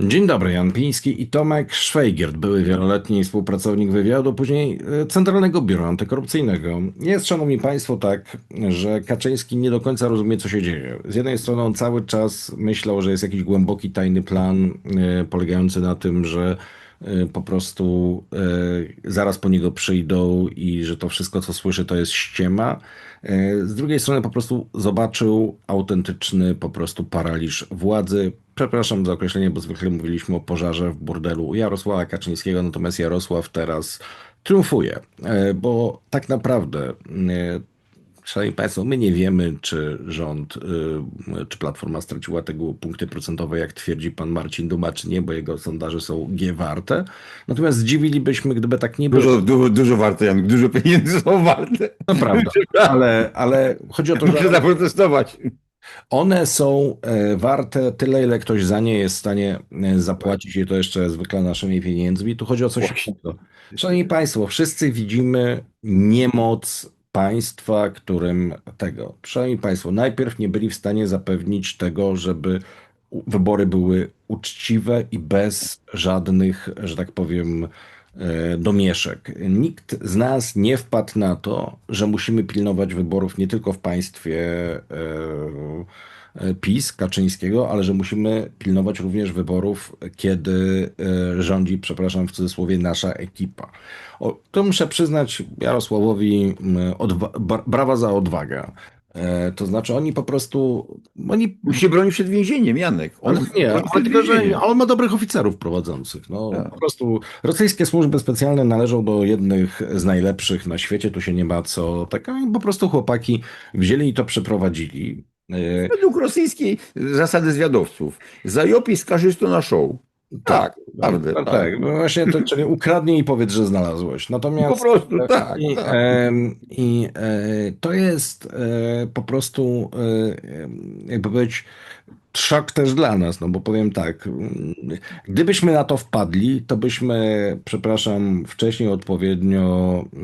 Dzień dobry, Jan Piński i Tomek Szwajgiert, były wieloletni współpracownik wywiadu, później e, Centralnego Biura Antykorupcyjnego. Jest, szanowni państwo, tak, że Kaczyński nie do końca rozumie, co się dzieje. Z jednej strony on cały czas myślał, że jest jakiś głęboki, tajny plan e, polegający na tym, że po prostu e, zaraz po niego przyjdą i że to wszystko, co słyszy, to jest ściema. E, Z drugiej strony po prostu zobaczył autentyczny po prostu paraliż władzy. Przepraszam za określenie, bo zwykle mówiliśmy o pożarze w burdelu Jarosława Kaczyńskiego, natomiast Jarosław teraz triumfuje, e, bo tak naprawdę, e, szanowni państwo, my nie wiemy, czy rząd, e, czy Platforma straciła tego punkty procentowe, jak twierdzi pan Marcin Duma, czy nie, bo jego sondaże są G warte. Natomiast zdziwilibyśmy, gdyby tak nie było. Dużo, dużo, dużo warte, Janek, dużo pieniędzy są warte. To prawda, ale, ale chodzi o to, Muszę że zaprotestować. one są e, warte tyle, ile ktoś za nie jest w stanie e, zapłacić i to jeszcze zwykle naszymi pieniędzmi. Tu chodzi o coś innego. Szanowni Państwo, wszyscy widzimy niemoc państwa, którym tego. Szanowni Państwo, najpierw nie byli w stanie zapewnić tego, żeby wybory były uczciwe i bez żadnych, że tak powiem, e, domieszek. Nikt z nas nie wpadł na to, że musimy pilnować wyborów nie tylko w państwie e, PiS Kaczyńskiego, ale że musimy pilnować również wyborów, kiedy e, rządzi, przepraszam, w cudzysłowie, nasza ekipa. O, to muszę przyznać Jarosławowi brawa za odwagę. E, To znaczy oni po prostu, oni się bronić przed więzieniem, Janek. On on, nie, ale tylko, że on ma dobrych oficerów prowadzących. No, Tak. Po prostu rosyjskie służby specjalne należą do jednych z najlepszych na świecie, tu się nie ma co. Tak, po prostu chłopaki wzięli i to przeprowadzili. E, Według rosyjskiej zasady zwiadowców. Zajopij skarżysto na show. Tak, prawda. tak, tak. tak, no właśnie to, czyli ukradnij i powiedz, że znalazłeś. Natomiast Po prostu, tak. I, tak. em, i e, to jest e, po prostu, e, jakby powiedzieć, szok też dla nas, no bo powiem tak, gdybyśmy na to wpadli, to byśmy, przepraszam, wcześniej odpowiednio e,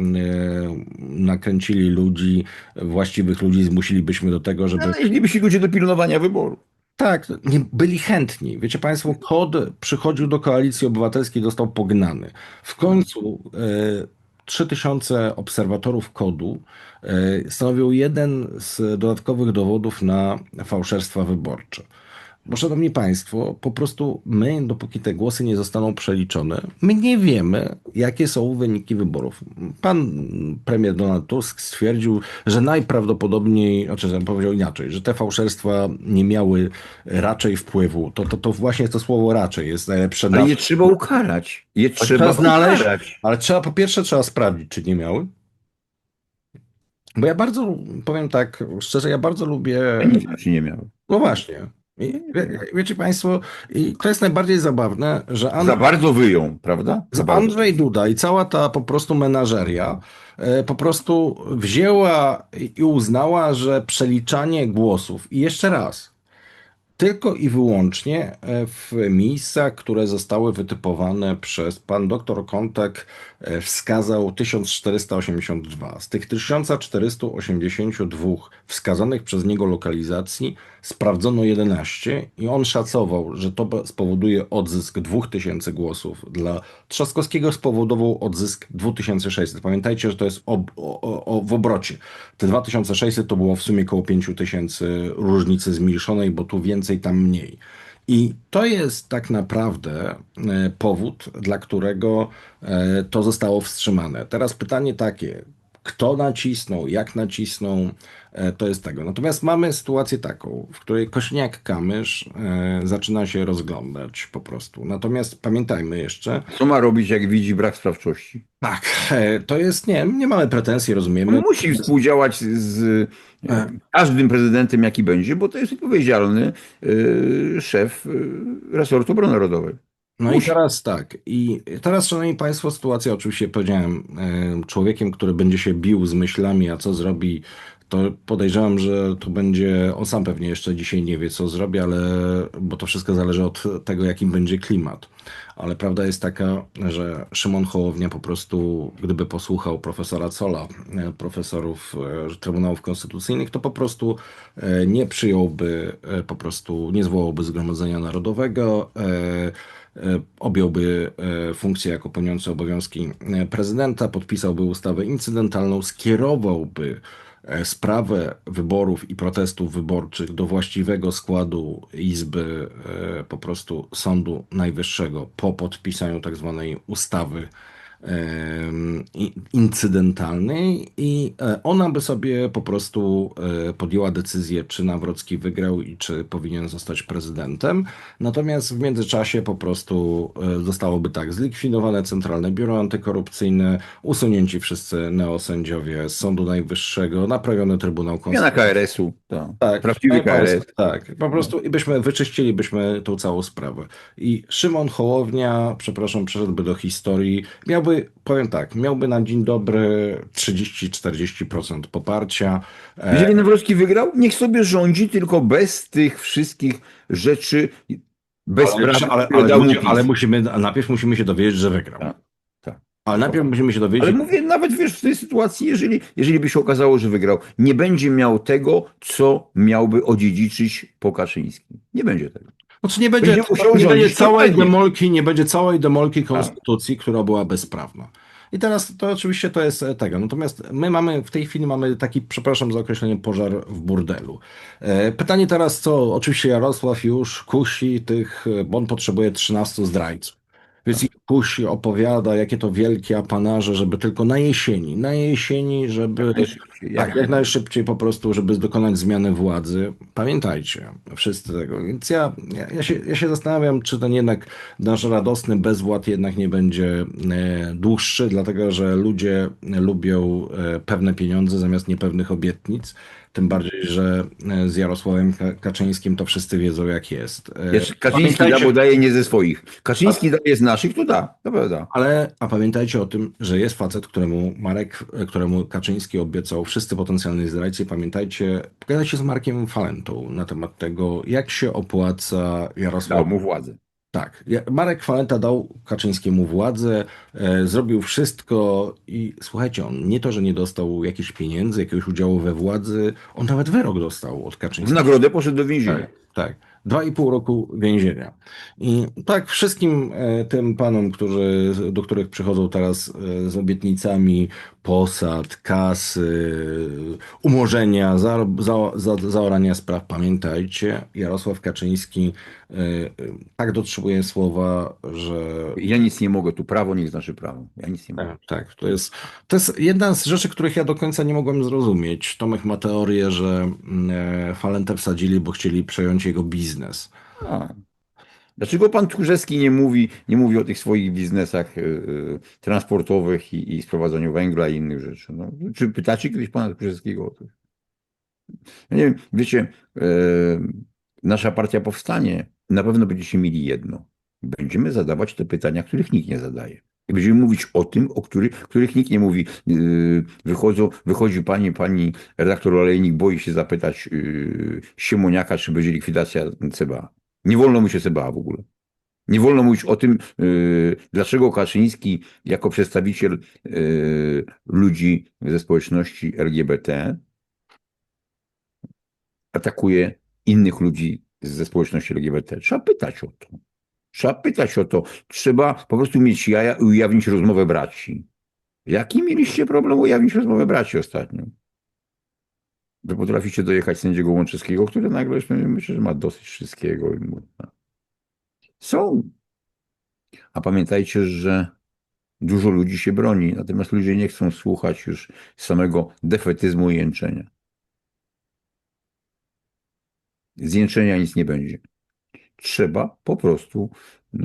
nakręcili ludzi, właściwych ludzi, zmusilibyśmy do tego, żeby Ale jeśli by się ludzie do pilnowania wyboru. tak, nie, byli chętni. Wiecie Państwo, KOD przychodził do koalicji obywatelskiej, został pognany. W końcu e, 3000 obserwatorów KOD-u e, stanowią jeden z dodatkowych dowodów na fałszerstwa wyborcze. Bo szanowni Państwo, po prostu my, dopóki te głosy nie zostaną przeliczone, my nie wiemy, jakie są wyniki wyborów. Pan premier Donald Tusk stwierdził, że najprawdopodobniej, znaczy że powiedział inaczej, że te fałszerstwa nie miały raczej wpływu. To, to, to właśnie to słowo raczej jest najlepsze. Ale na- je trzeba ukarać. Je trzeba znaleźć. ukarać. Ale trzeba, po pierwsze trzeba sprawdzić, czy nie miały. Bo ja bardzo, powiem tak szczerze, ja bardzo lubię czy nie miały. no właśnie. I, wie, wiecie Państwo, i to jest najbardziej zabawne, że Za Andrzej, bardzo wyją, prawda? Za bardzo. Andrzej Duda i cała ta po prostu menażeria e, po prostu wzięła i uznała, że przeliczanie głosów, i jeszcze raz, tylko i wyłącznie e, w miejscach, które zostały wytypowane przez pan doktor Kontek, e, wskazał 1482. Z tych 1482 wskazanych przez niego lokalizacji sprawdzono 11 i on szacował, że to spowoduje odzysk 2000 głosów. Dla Trzaskowskiego spowodował odzysk 2600. Pamiętajcie, że to jest ob, o, o, w obrocie. Te 2600 to było w sumie około 5000 różnicy zmniejszonej, bo tu więcej, tam mniej. I to jest tak naprawdę e, powód, dla którego e, to zostało wstrzymane. Teraz pytanie takie, kto nacisnął, jak nacisnął, e, to jest tego. Natomiast mamy sytuację taką, w której Kośniak-Kamysz e, zaczyna się rozglądać po prostu. Natomiast pamiętajmy jeszcze, Co ma robić, jak widzi brak sprawczości? tak, e, to jest, nie, nie mamy pretensji, rozumiemy. On musi współdziałać z e, każdym prezydentem, jaki będzie, bo to jest odpowiedzialny szef resortu obrony narodowej. No i teraz tak. I teraz, szanowni państwo, sytuacja, oczywiście powiedziałem, e, człowiekiem, który będzie się bił z myślami, a co zrobi to podejrzewam, że to będzie, on sam pewnie jeszcze dzisiaj nie wie, co zrobi, ale, bo to wszystko zależy od tego, jakim będzie klimat. Ale prawda jest taka, że Szymon Hołownia po prostu, gdyby posłuchał profesora Cola, e, profesorów e, Trybunałów Konstytucyjnych, to po prostu nie przyjąłby, po prostu nie zwołałby Zgromadzenia Narodowego, objąłby e, funkcję jako pełniący obowiązki e, prezydenta, podpisałby ustawę incydentalną, skierowałby e, sprawę wyborów i protestów wyborczych do właściwego składu Izby e, po prostu Sądu Najwyższego po podpisaniu tak zwanej ustawy incydentalnej i e, ona by sobie po prostu e, podjęła decyzję, czy Nawrocki wygrał i czy powinien zostać prezydentem. Natomiast w międzyczasie po prostu e, zostałoby tak zlikwidowane Centralne Biuro Antykorupcyjne, usunięci wszyscy neosędziowie z Sądu Najwyższego, naprawiony Trybunał Konstytucyjny. KRS-u. Tak. Tak, Prawdziwy tak, po KRS. prostu- Tak, po prostu i byśmy wyczyścilibyśmy tą całą sprawę. I Szymon Hołownia, przepraszam, przeszedłby do historii, miałby, powiem tak, miałby na dzień dobry 30-40% poparcia. E, Jeżeli Nawrocki wygrał, niech sobie rządzi, tylko bez tych wszystkich rzeczy, bez ale, prawa, ale, ale, ludzie- ale musimy, najpierw musimy się dowiedzieć, że wygrał. Tak, tak. Ale najpierw musimy się dowiedzieć, Ale mówię, nawet wiesz, w tej sytuacji, jeżeli, jeżeli by się okazało, że wygrał, nie będzie miał tego, co miałby odziedziczyć po Kaczyńskim. Nie będzie tego. Znaczy nie będzie, nie będzie całej demolki, nie będzie całej demolki konstytucji, która była bezprawna. I teraz to oczywiście to jest e, tego. Natomiast my mamy w tej chwili mamy taki, przepraszam za określenie, pożar w burdelu. E, Pytanie teraz, co oczywiście Jarosław już kusi tych, e, bo on potrzebuje 13 zdrajców. Więc ich kusi, opowiada, jakie to wielkie apanarze, żeby tylko na jesieni, na jesieni, żeby tak, jak najszybciej po prostu, żeby dokonać zmiany władzy. Pamiętajcie, wszyscy tego. Więc ja, ja, ja, się, ja się zastanawiam, czy ten jednak nasz radosny bezwład jednak nie będzie e, dłuższy, dlatego że ludzie lubią e, pewne pieniądze zamiast niepewnych obietnic. Tym bardziej, że e, z Jarosławem Ka- Kaczyńskim to wszyscy wiedzą, jak jest. Kaczyński pamiętajcie- daje nie ze swoich. Kaczyński daje z naszych, to da, to prawda. Ale a pamiętajcie o tym, że jest facet, któremu Marek, któremu Kaczyński obiecał wszyscy potencjalni zdrajcy. Pamiętajcie, pogadajcie z Markiem Falentą na temat tego, jak się opłaca Jarosław. Dał mu władzę. Tak. Marek Falenta dał Kaczyńskiemu władzę, e, zrobił wszystko i słuchajcie, on nie to, że nie dostał jakichś pieniędzy, jakiegoś udziału we władzy, on nawet wyrok dostał od W Kaczyńskiego. nagrodę poszedł do więzienia. Tak, tak. Dwa i pół roku więzienia. I tak wszystkim e, tym panom, którzy, do których przychodzą teraz e, z obietnicami posad, kasy, umorzenia, za, za, za, zaorania spraw, pamiętajcie, Jarosław Kaczyński e, tak dotrzymuje słowa, że Ja nic nie mogę, tu prawo niech znaczy prawo. Ja nic nie mogę. tak, tak, to jest, to jest jedna z rzeczy, których ja do końca nie mogłem zrozumieć. Tomek ma teorię, że mm, Falentę wsadzili, bo chcieli przejąć jego biznes. A. Dlaczego pan Tchórzewski nie mówi, nie mówi o tych swoich biznesach y, y, transportowych i, i sprowadzaniu węgla i innych rzeczy? No, czy pytacie kiedyś pana Tchórzewskiego o to? Ja nie wiem, wiecie, y, nasza partia powstanie, na pewno będziecie mieli jedno. Będziemy zadawać te pytania, których nikt nie zadaje. Będziemy mówić o tym, o których, których nikt nie mówi. Yy, Wychodzą, wychodzi pani, pani redaktor Olejnik, boi się zapytać yy, Siemoniaka, czy będzie likwidacja CBA. Nie wolno mówić o CBA w ogóle. Nie wolno mówić o tym, yy, dlaczego Kaczyński jako przedstawiciel yy, ludzi ze społeczności LGBT atakuje innych ludzi ze społeczności LGBT. Trzeba pytać o to. Trzeba pytać o to. Trzeba po prostu mieć jaja i ujawnić rozmowę braci. Jaki mieliście problem ujawnić rozmowę braci ostatnio? Wy potraficie dojechać sędziego Łączyskiego, który nagle myślę, że ma dosyć wszystkiego. Są. A pamiętajcie, że dużo ludzi się broni, natomiast ludzie nie chcą słuchać już samego defetyzmu i jęczenia. Z jęczenia nic nie będzie. Trzeba po prostu.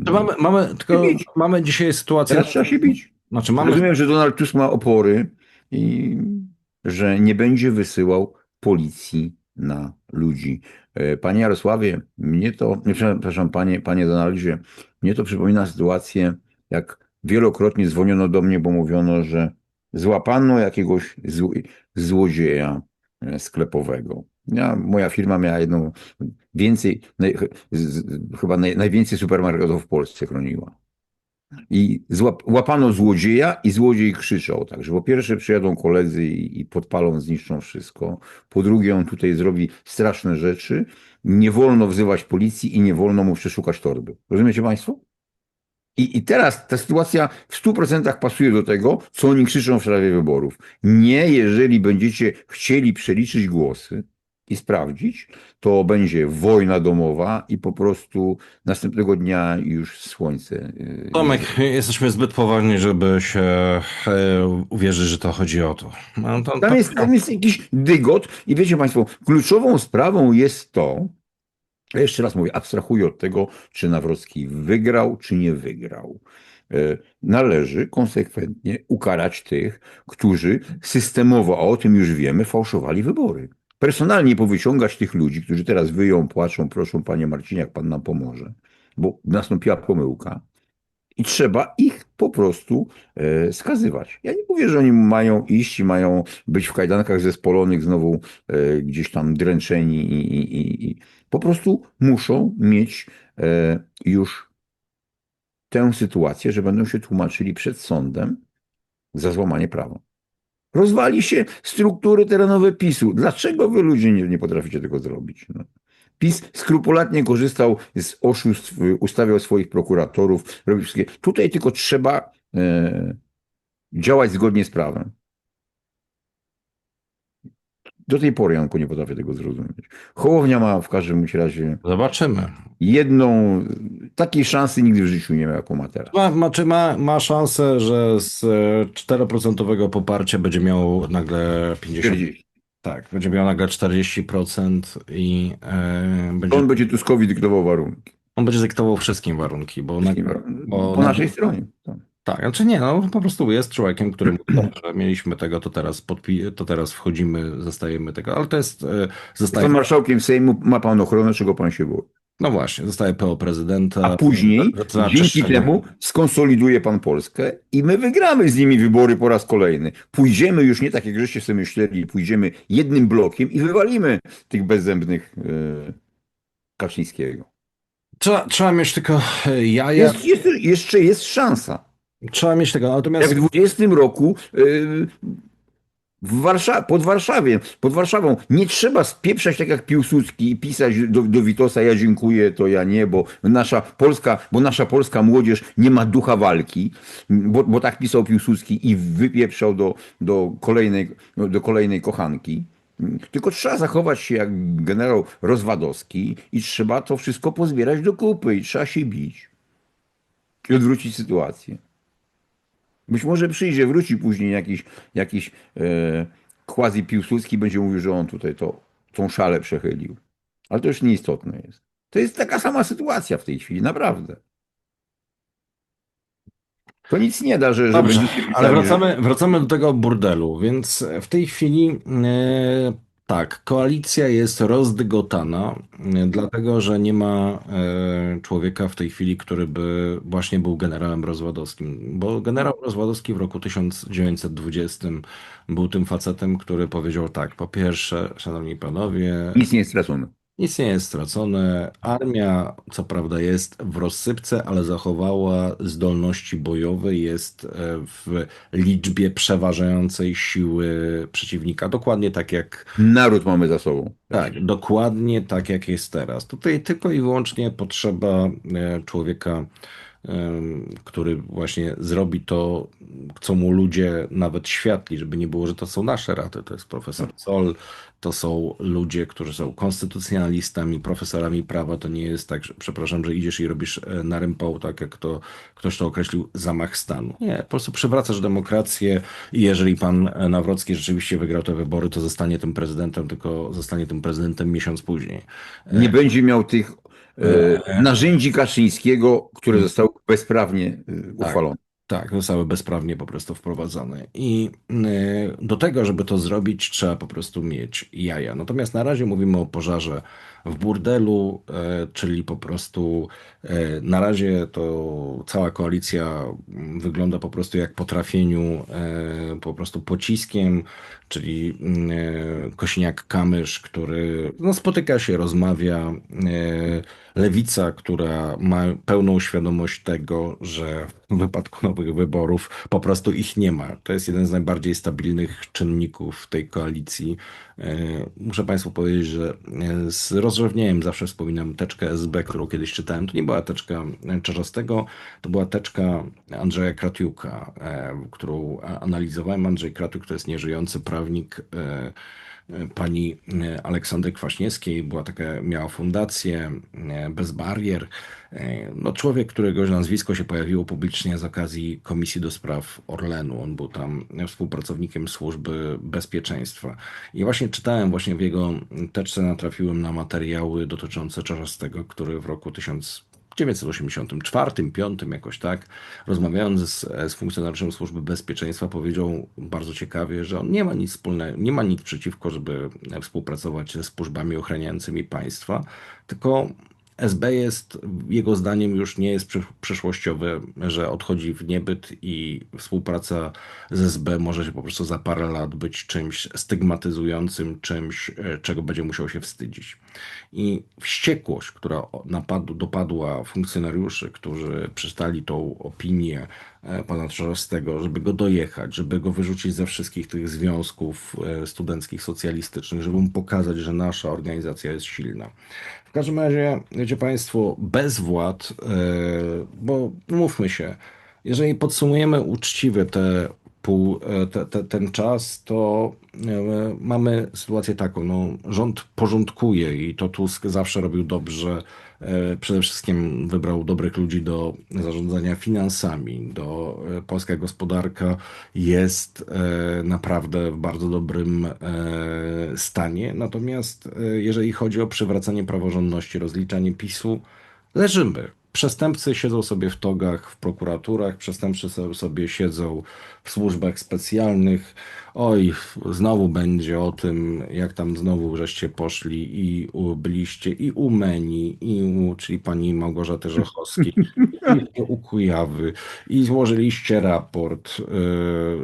To mamy, mamy, tylko bić. mamy dzisiaj sytuację. Teraz trzeba się bić. Znaczy mamy, Rozumiem, że Donald Tusk ma opory i że nie będzie wysyłał policji na ludzi. E, Panie Jarosławie, mnie to, przepraszam, panie, panie Donaldzie, mnie to przypomina sytuację, jak wielokrotnie dzwoniono do mnie, bo mówiono, że złapano jakiegoś zł, złodzieja e, sklepowego. Ja, moja firma miała jedną więcej, naj, chyba naj, najwięcej supermarketów w Polsce chroniła. I złap, łapano złodzieja i złodziej krzyczał. Także po pierwsze przyjadą koledzy i, i podpalą, zniszczą wszystko. Po drugie on tutaj zrobi straszne rzeczy. Nie wolno wzywać policji i nie wolno mu przeszukać torby. Rozumiecie Państwo? I, I teraz ta sytuacja w 100% pasuje do tego, co oni krzyczą w sprawie wyborów. Nie, jeżeli będziecie chcieli przeliczyć głosy i sprawdzić, to będzie wojna domowa i po prostu następnego dnia już słońce. yy, Tomek, jesteśmy zbyt poważni, żeby się e, uwierzyć, że to chodzi o to. No, to, Tam jest, tam jest jakiś dygot i wiecie Państwo, kluczową sprawą jest to, jeszcze raz mówię, abstrahuję od tego, czy Nawrocki wygrał, czy nie wygrał. E, Należy konsekwentnie ukarać tych, którzy systemowo, a o tym już wiemy, fałszowali wybory. Personalnie powyciągać tych ludzi, którzy teraz wyją, płaczą, proszą, panie Marcinie, jak pan nam pomoże, bo nastąpiła pomyłka. I trzeba ich po prostu e, skazywać. Ja nie mówię, że oni mają iść i mają być w kajdankach zespolonych, znowu e, gdzieś tam dręczeni i, i, i, i po prostu muszą mieć e, już tę sytuację, że będą się tłumaczyli przed sądem za złamanie prawa. Rozwali się struktury terenowe PiSu. Dlaczego wy ludzie nie, nie potraficie tego zrobić? No. PiS skrupulatnie korzystał z oszustw, ustawiał swoich prokuratorów, robił wszystkie. Tutaj tylko trzeba e, działać zgodnie z prawem. Do tej pory Janko nie potrafię tego zrozumieć. Hołownia ma w każdym razie Zobaczymy. jedną, takiej szansy nigdy w życiu nie miał, jaką ma teraz. Ma, ma, czy ma, ma szansę, że z e, 4% poparcia będzie miał nagle 50%. 40. Tak, będzie miał nagle 40% i e, będzie, On będzie Tuskowi dyktował warunki. on będzie dyktował wszystkim warunki, bo, na, bo Po na- naszej stronie. Tak. Tak, znaczy nie, no po prostu jest człowiekiem, który mówi, dobrze, mieliśmy tego, to teraz podpi- to teraz wchodzimy, zostajemy tego, ale to jest, e, zostaje, marszałkiem Sejmu ma pan ochronę, czego pan się boi. no właśnie, zostaje PO prezydenta. A później, dzięki czyszczenie. temu, skonsoliduje pan Polskę i my wygramy z nimi wybory po raz kolejny. Pójdziemy już nie tak, jak żeście sobie myśleli, pójdziemy jednym blokiem i wywalimy tych bezzębnych e, Kaczyńskiego. Trzeba, trzeba mieć tylko e, jaja, Jest, jest, jeszcze jest szansa. Trzeba mieć tego, Jak natomiast w 20 roku y, w Warsza pod Warszawie, pod Warszawą nie trzeba spieprzać tak jak Piłsudski i pisać do, do Witosa ja dziękuję, to ja nie, bo nasza polska, bo nasza polska młodzież nie ma ducha walki, bo, bo tak pisał Piłsudski i wypieprzał do, do, kolejnej, do kolejnej kochanki. Tylko trzeba zachować się jak generał Rozwadowski i trzeba to wszystko pozbierać do kupy i trzeba się bić i odwrócić sytuację. Być może przyjdzie, wróci później jakiś, jakiś e, quasi Piłsudski, będzie mówił, że on tutaj to, tą szalę przechylił. Ale to już nieistotne jest. To jest taka sama sytuacja w tej chwili, naprawdę. To nic nie da, że, Dobrze, ale wracamy, wracamy do tego burdelu, więc w tej chwili e, tak, koalicja jest rozdygotana, e, dlatego że nie ma e, człowieka w tej chwili, który by właśnie był generałem Rozwadowskim, bo generał Rozwadowski w roku 1920 był tym facetem, który powiedział tak, po pierwsze, szanowni panowie, Nic nie stracone. Nic nie jest stracone. Armia, co prawda, jest w rozsypce, ale zachowała zdolności bojowe, jest e, w liczbie przeważającej siły przeciwnika. Dokładnie tak jak, Naród mamy za sobą. tak, dokładnie tak jak jest teraz. Tutaj tylko i wyłącznie potrzeba e, człowieka, em, który właśnie zrobi to, co mu ludzie nawet światli, żeby nie było, że to są nasze rady. To jest profesor Zoll, to są ludzie, którzy są konstytucjonalistami, profesorami prawa. To nie jest tak, że, przepraszam, że idziesz i robisz e, na rympał, tak jak to ktoś to określił, zamach stanu. Nie, po prostu przywracasz demokrację i jeżeli pan e, Nawrocki rzeczywiście wygrał te wybory, to zostanie tym prezydentem, tylko zostanie tym prezydentem miesiąc później. Nie będzie miał tych e, narzędzi Kaczyńskiego, które zostały bezprawnie e, uchwalone. Tak, zostały bezprawnie po prostu wprowadzone. I y, do tego, żeby to zrobić, trzeba po prostu mieć jaja. Natomiast na razie mówimy o pożarze w burdelu, e, czyli po prostu e, na razie to cała koalicja wygląda po prostu jak po trafieniu e, po prostu pociskiem, czyli Kosiniak-Kamysz, który no, spotyka się, rozmawia, lewica, która ma pełną świadomość tego, że w wypadku nowych wyborów po prostu ich nie ma. To jest jeden z najbardziej stabilnych czynników tej koalicji. Muszę Państwu powiedzieć, że z rozrzewnieniem zawsze wspominam teczkę SB, którą kiedyś czytałem. To nie była teczka Czarzastego, to była teczka Andrzeja Kratiuka, e, którą analizowałem. Andrzej Kratiuk to jest nieżyjący prawnik e, pani e, Aleksandry Kwaśniewskiej. Była taka, miała fundację e, bez barier. E, No, człowiek, którego nazwisko się pojawiło publicznie z okazji Komisji do Spraw Orlenu. On był tam współpracownikiem Służby Bezpieczeństwa. I właśnie czytałem właśnie w jego teczce, natrafiłem na materiały dotyczące Czarzastego, który w roku 1984, 5 jakoś tak, rozmawiając z, z funkcjonariuszem Służby Bezpieczeństwa, powiedział bardzo ciekawie, że on nie ma nic wspólnego, nie ma nic przeciwko, żeby współpracować ze służbami ochraniającymi państwa, tylko SB jest, jego zdaniem, już nie jest przy- przyszłościowe, że odchodzi w niebyt i współpraca z SB może się po prostu za parę lat być czymś stygmatyzującym, czymś, e, czego będzie musiał się wstydzić. I wściekłość, która napadu, dopadła funkcjonariuszy, którzy przeczytali tą opinię e, pana Trzaskowskiego, żeby go dojechać, żeby go wyrzucić ze wszystkich tych związków e, studenckich, socjalistycznych, żeby mu pokazać, że nasza organizacja jest silna. W każdym razie, wiecie Państwo, bezwład, e, bo mówmy się, jeżeli podsumujemy uczciwie te pół, e, te, te, ten czas, to e, mamy sytuację taką, no, rząd porządkuje i to Tusk zawsze robił dobrze. E, Przede wszystkim wybrał dobrych ludzi do zarządzania finansami. Do, polska gospodarka jest naprawdę w bardzo dobrym stanie. Natomiast jeżeli chodzi o przywracanie praworządności, rozliczanie PiSu, leżymy. Przestępcy siedzą sobie w togach w prokuraturach, przestępcy so- sobie siedzą w służbach specjalnych. Oj, znowu będzie o tym, jak tam znowu żeście poszli i byliście i u Meni, i u, czyli pani Małgorzaty Żochowskiej, i u Kujawy, i złożyliście raport y,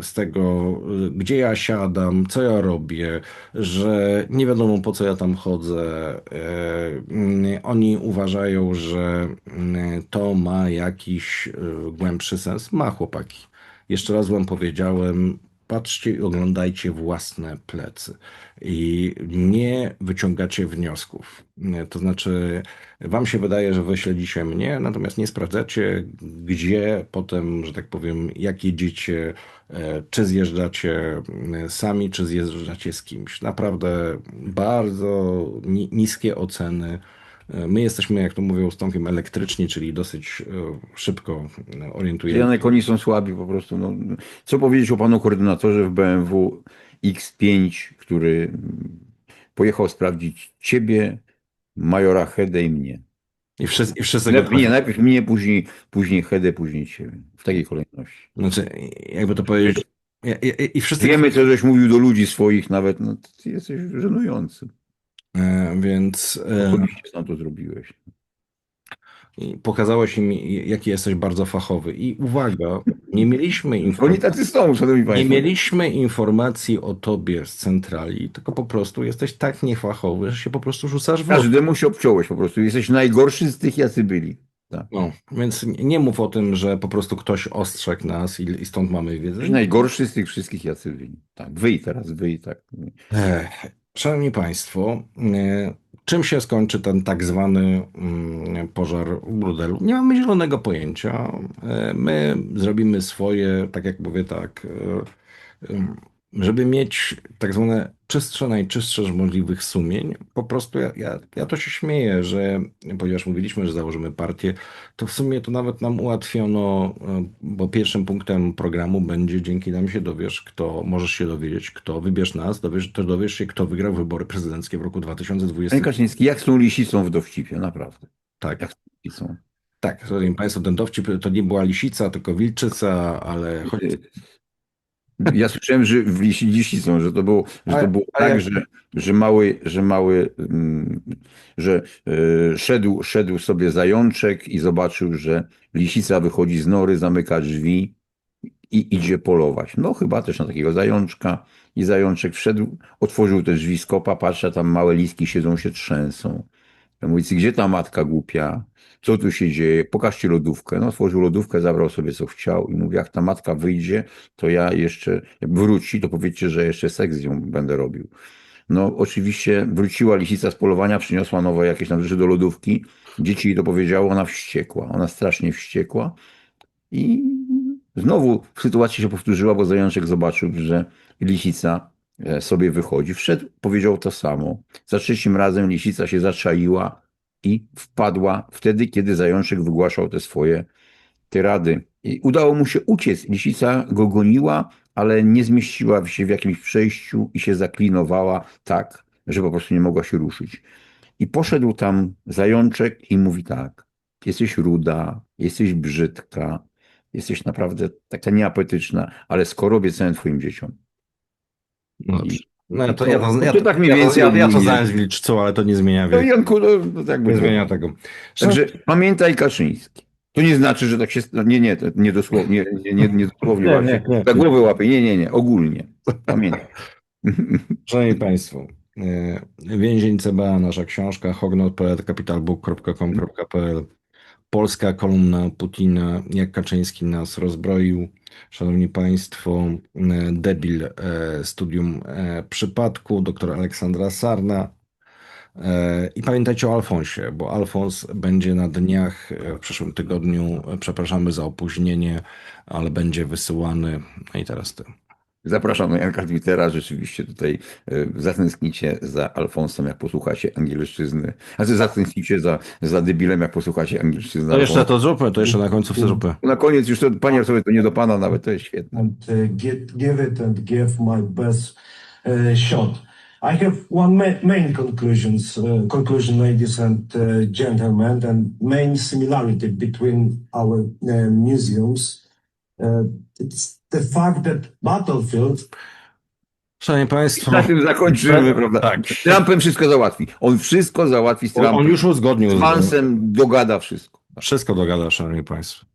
z tego, y, gdzie ja siadam, co ja robię, że nie wiadomo po co ja tam chodzę. Y, y, Oni uważają, że y, to ma jakiś y, głębszy sens. Ma chłopaki. Jeszcze raz wam powiedziałem, patrzcie i oglądajcie własne plecy i nie wyciągacie wniosków. To znaczy, wam się wydaje, że wy śledzicie mnie, natomiast nie sprawdzacie, gdzie potem, że tak powiem, jak jedziecie, e, czy zjeżdżacie e, sami, czy zjeżdżacie z kimś. Naprawdę bardzo ni- niskie oceny. E, My jesteśmy, jak to mówią, stąpiem elektryczni, czyli dosyć e, szybko e, orientujemy Janek, oni są słabi po prostu. No. Co powiedzieć o panu koordynatorze w BMW X5, który pojechał sprawdzić ciebie, majora Hedę i mnie. I wszyscy, i wszyscy Najpierw, nie, najpierw mnie, później, później Hedę, później ciebie. W takiej kolejności. Znaczy, jakby to powiedzieć, i, i, i wszyscy, Wiemy, co żeś mówił do ludzi swoich nawet, no ty jesteś żenujący. E, więc e, Osobiście sam to zrobiłeś. i pokazałeś im, jaki jesteś bardzo fachowy. I uwaga, nie mieliśmy Oni informacji, tacy są, szanowni nie państwo. mieliśmy informacji o tobie z centrali, tylko po prostu jesteś tak niefachowy, że się po prostu rzucasz w oczy. Każdemu się obciąłeś po prostu. Jesteś najgorszy z tych, jacy byli. Tak. No, więc nie nie mów o tym, że po prostu ktoś ostrzegł nas i, i stąd mamy wiedzę. Jesteś najgorszy z tych wszystkich, jacy byli. Tak, wy i teraz, wy i tak. Ech, Szanowni Państwo, e, czym się skończy ten tak zwany mm, pożar w burdelu? Nie mamy zielonego pojęcia. E, My zrobimy swoje, tak jak mówię, tak, e, żeby mieć tak zwane czystsze, najczystsze z możliwych sumień. Po prostu ja, ja, ja to się śmieję, że ponieważ mówiliśmy, że założymy partię, to w sumie to nawet nam ułatwiono, e, bo pierwszym punktem programu będzie dzięki nam się dowiesz, kto, możesz się dowiedzieć, kto, wybierz nas, dowiesz, to dowiesz się, kto wygrał wybory prezydenckie w roku 2020. Panie Kaczyński, jak tą lisicą w dowcipie, naprawdę. Tak, Jak tą lisicą. tak, szanowni Państwo, ten dowcip to nie była lisica, tylko wilczyca, ale chodzi, Ja słyszałem, że w Lisi- Lisicą, że to było, że to było tak, że, że mały, że mały, mm, że e, szedł, szedł sobie zajączek i zobaczył, że lisica wychodzi z nory, zamyka drzwi i idzie polować. No chyba też na takiego zajączka. I zajączek wszedł, otworzył te drzwi z kopa, patrzy, a tam małe liski siedzą, się trzęsą. Ja mówię, gdzie ta matka głupia? Co tu się dzieje? Pokażcie lodówkę. No, otworzył lodówkę, zabrał sobie co chciał i mówi, jak ta matka wyjdzie, to ja jeszcze, jak wróci, to powiedzcie, że jeszcze seks z nią będę robił. No, oczywiście wróciła lisica z polowania, przyniosła nowe jakieś tam rzeczy do lodówki. Dzieci jej to powiedziało, ona wściekła. Ona strasznie wściekła. I znowu sytuacja się powtórzyła, bo zajączek zobaczył, że lisica sobie wychodzi. Wszedł, powiedział to samo. Za trzecim razem lisica się zaczaiła i wpadła wtedy, kiedy zajączek wygłaszał te swoje tyrady. I udało mu się uciec. Lisica go goniła, ale nie zmieściła się w jakimś przejściu i się zaklinowała tak, że po prostu nie mogła się ruszyć. I poszedł tam zajączek i mówi tak: Jesteś ruda, jesteś brzydka, jesteś naprawdę taka nieapetyczna, ale skoro obiecałem twoim dzieciom. No, dobrze. No to ja to, ja, to, tak mniej ja, to- więcej ja, to znałem z Wilczcą, ale to nie zmienia, No wie- i Janku, no, no tak nie by zmienia tego. Także pamiętaj Kaczyński. To nie znaczy, że tak się. no Nie, nie, to nie dosłownie, nie, nie, nie dosłownie Nie, łapie. nie, nie. Za głowę łapie. Nie, nie, nie. Ogólnie. Pamiętaj. Szanowni Państwo, e, Więzień CBA, nasza książka, hognot.pl, capitalbook.com.pl, polska kolumna Putina, jak Kaczyński nas rozbroił. Szanowni Państwo, e, debil, e, studium e, przypadku, doktor Aleksandra Sarna. I pamiętajcie o Alfonsie, bo Alfons będzie na dniach w przyszłym tygodniu. Przepraszamy za opóźnienie, ale będzie wysyłany. No i teraz ty. Zapraszam do Janka Twittera. Rzeczywiście tutaj e, zatęsknicie za Alfonsem, jak posłuchacie angielszczyzny. Znaczy zatęsknicie za, za debilem, jak posłuchacie angielszczyzny. To jeszcze to zróbmy, to jeszcze na końcu zróbmy. Na koniec już to, panie sobie to nie do pana nawet, to jest świetne. and uh, get, give it and give my best uh, shot. I have one ma- main conclusions, uh, conclusion, ladies and uh, gentlemen, and main similarity between our uh, museums. It's the fact that battlefield Szanowni Państwo, Na tym zakończymy, prawda? Tak. Z Trumpem wszystko załatwi. On wszystko załatwi z on, Trumpem. on już uzgodnił. z Vansem dogada wszystko. Wszystko dogada, Szanowni Państwo.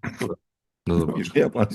Do zobaczenia. Ja pan-